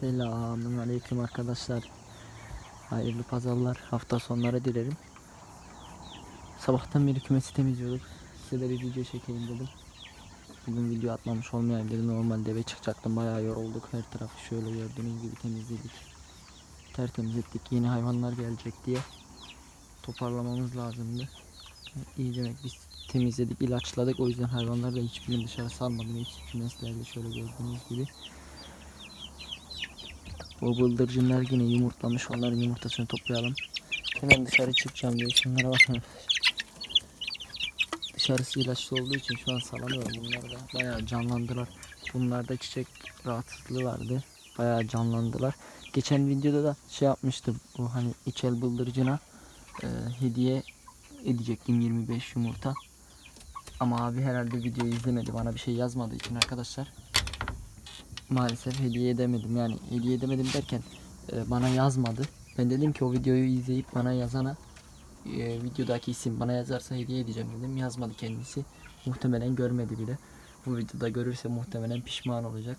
Selamun aleyküm arkadaşlar. Hayırlı pazarlar. Hafta sonları dilerim. Sabahtan beri kümesi temizliyorduk. Size de bir video çekeyim dedim. Bugün video atmamış olmayabilir. Normalde eve çıkacaktım. Bayağı yorulduk. Her tarafı şöyle gördüğünüz gibi temizledik. Tertemiz ettik. Yeni hayvanlar gelecek diye toparlamamız lazımdı. İyi demek biz temizledik, ilaçladık. O yüzden hayvanları da hiçbirini dışarı salmadım. Hiç kümeslerde şöyle gördüğünüz gibi. O bıldırcınlar yine yumurtlamış. Onların yumurtasını toplayalım. Hemen dışarı çıkacağım diye şunlara bakın. Dışarısı ilaçlı olduğu için şu an salamıyorum. Bunlar da bayağı canlandılar. Bunlarda çiçek rahatsızlığı vardı. Bayağı canlandılar. Geçen videoda da şey yapmıştım. Bu hani içel bıldırcına e, hediye edecektim 25 yumurta. Ama abi herhalde videoyu izlemedi. Bana bir şey yazmadığı için arkadaşlar maalesef hediye edemedim. Yani hediye edemedim derken e, bana yazmadı. Ben dedim ki o videoyu izleyip bana yazana e, videodaki isim bana yazarsa hediye edeceğim dedim. Yazmadı kendisi. Muhtemelen görmedi bile. Bu videoda görürse muhtemelen pişman olacak.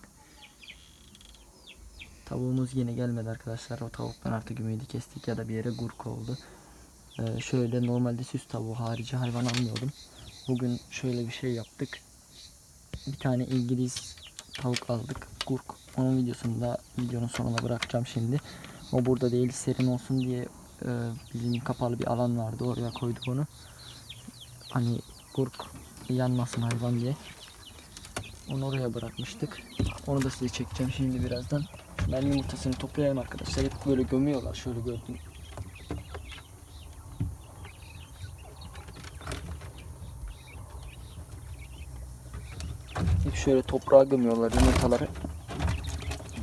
Tavuğumuz yine gelmedi arkadaşlar. O tavuktan artık ümidi kestik ya da bir yere gurk oldu. E, şöyle normalde süs tavuğu harici hayvan almıyordum. Bugün şöyle bir şey yaptık. Bir tane İngiliz tavuk aldık. Gurk. Onun videosunu da videonun sonuna bırakacağım şimdi. O burada değil serin olsun diye e, bizim kapalı bir alan vardı. Oraya koyduk onu. Hani gurk yanmasın hayvan diye. Onu oraya bırakmıştık. Onu da size çekeceğim şimdi birazdan. Ben yumurtasını toplayayım arkadaşlar. Hep böyle gömüyorlar. Şöyle gördüm. Şöyle toprağa gömüyorlar yumurtaları.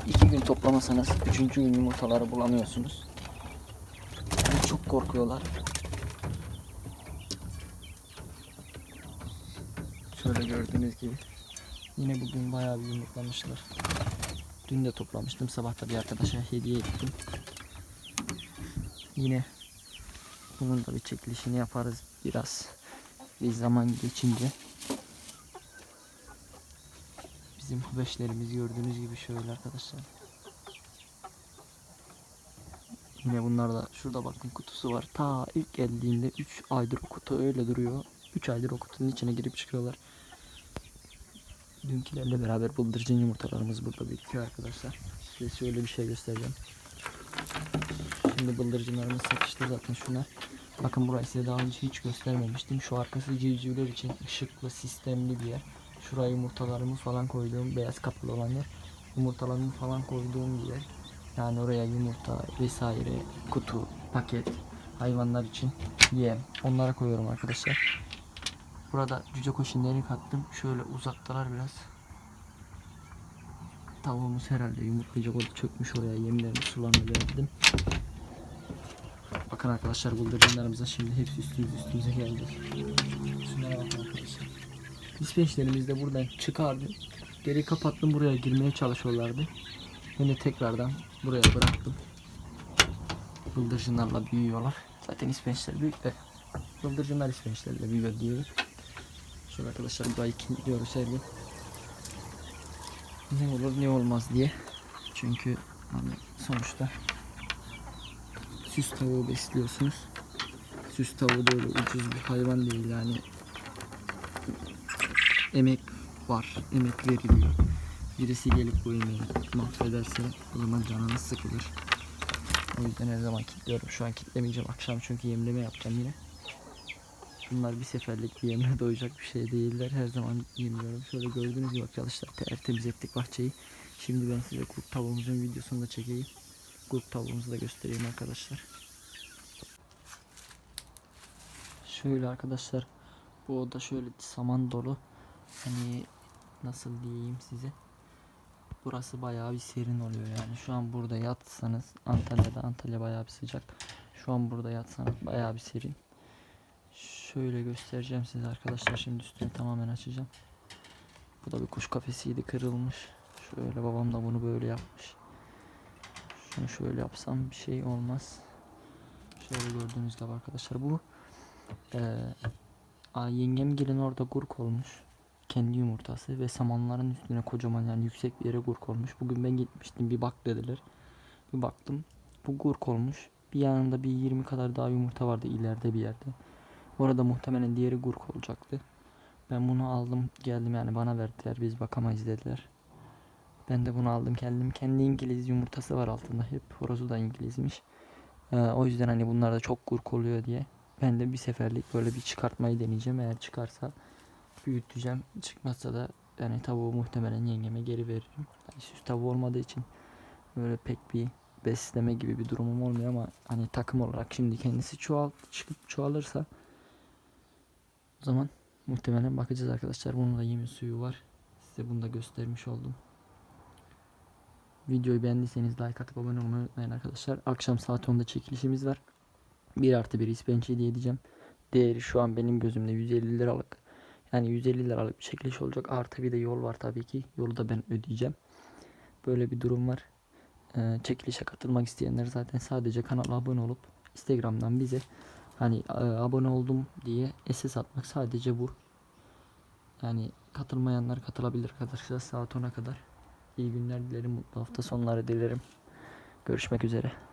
İki gün toplamasanız üçüncü gün yumurtaları bulamıyorsunuz. Yani çok korkuyorlar. Şöyle gördüğünüz gibi. Yine bugün bayağı bir yumurtlamışlar. Dün de toplamıştım. Sabah da bir arkadaşa hediye ettim. Yine bunun da bir çekilişini yaparız biraz bir zaman geçince. Bizim hubeşlerimiz gördüğünüz gibi şöyle arkadaşlar. Yine bunlar da şurada bakın kutusu var. Ta ilk geldiğinde 3 aydır o kutu öyle duruyor. 3 aydır o kutunun içine girip çıkıyorlar. Dünkülerle beraber bıldırcın yumurtalarımız burada birikiyor arkadaşlar. Size şöyle bir şey göstereceğim. Şimdi bıldırcınlarımız satışta zaten şuna. Bakın burayı size daha önce hiç göstermemiştim. Şu arkası civcivler için ışıklı sistemli bir yer. Şuraya yumurtalarımı falan koyduğum beyaz kaplı olan yer. Yumurtalarımı falan koyduğum bir yer. Yani oraya yumurta vesaire kutu, paket hayvanlar için yem onlara koyuyorum arkadaşlar. Burada cüce koşinleri kattım. Şöyle uzaktalar biraz. Tavuğumuz herhalde yumurtlayacak oldu çökmüş oraya yemlerini sularını verdim. Bakın arkadaşlar bıldırcınlarımıza şimdi hepsi üstümüz üstümüze geldi. Şunlara bakın arkadaşlar. İsveçlerimiz de buradan çıkardı. Geri kapattım buraya girmeye çalışıyorlardı. Ben de tekrardan buraya bıraktım. Bıldırcınlarla büyüyorlar. Zaten İsveçler büyük de bıldırcınlar İsveçlerle büyüyor diyoruz. Şöyle arkadaşlar burayı kilitliyoruz her gün. Ne olur ne olmaz diye. Çünkü hani sonuçta süs tavuğu besliyorsunuz. Süs tavuğu da öyle ucuz bir hayvan değil yani emek var, emek veriliyor. Birisi gelip bu emeği mahvederse o zaman canınız sıkılır. O yüzden her zaman kilitliyorum. Şu an kilitlemeyeceğim akşam çünkü yemleme yapacağım yine. Bunlar bir seferlik bir yemle doyacak bir şey değiller. Her zaman yemliyorum. Şöyle gördüğünüz gibi arkadaşlar tertemiz ettik bahçeyi. Şimdi ben size kurt tavuğumuzun videosunu da çekeyim. Kurt tavuğumuzu da göstereyim arkadaşlar. Şöyle arkadaşlar bu oda şöyle saman dolu. Hani nasıl diyeyim size. Burası bayağı bir serin oluyor yani. Şu an burada yatsanız Antalya'da Antalya bayağı bir sıcak. Şu an burada yatsanız bayağı bir serin. Şöyle göstereceğim size arkadaşlar. Şimdi üstünü tamamen açacağım. Bu da bir kuş kafesiydi kırılmış. Şöyle babam da bunu böyle yapmış. Şunu şöyle yapsam bir şey olmaz. Şöyle gördüğünüz gibi arkadaşlar bu eee Aa, yengem gelin orada gurk olmuş. Kendi yumurtası ve samanların üstüne kocaman yani yüksek bir yere gurk olmuş. Bugün ben gitmiştim bir bak dediler. Bir baktım bu gurk olmuş. Bir yanında bir 20 kadar daha yumurta vardı ileride bir yerde. Orada muhtemelen diğeri gurk olacaktı. Ben bunu aldım geldim yani bana verdiler biz bakamayız dediler. Ben de bunu aldım kendim. Kendi İngiliz yumurtası var altında hep. Horozu da İngilizmiş. Ee, o yüzden hani bunlar da çok gurk oluyor diye. Ben de bir seferlik böyle bir çıkartmayı deneyeceğim. Eğer çıkarsa büyüteceğim. Çıkmazsa da yani tavuğu muhtemelen yengeme geri veririm. Yani süs tavuğu olmadığı için böyle pek bir besleme gibi bir durumum olmuyor ama hani takım olarak şimdi kendisi çoğal çıkıp çoğalırsa o zaman muhtemelen bakacağız arkadaşlar. Bunun da yemi suyu var. Size bunu da göstermiş oldum. Videoyu beğendiyseniz like atıp abone olmayı unutmayın arkadaşlar. Akşam saat 10'da çekilişimiz var. 1 artı 1 ispençi hediye edeceğim. Değeri şu an benim gözümde 150 liralık. Yani 150 liralık bir çekiliş olacak. Artı bir de yol var tabii ki. Yolu da ben ödeyeceğim. Böyle bir durum var. Ee, çekilişe katılmak isteyenler zaten sadece kanala abone olup Instagram'dan bize hani e, abone oldum diye SS atmak sadece bu. Yani katılmayanlar katılabilir arkadaşlar saat 10'a kadar. İyi günler dilerim, mutlu hafta sonları dilerim. Görüşmek üzere.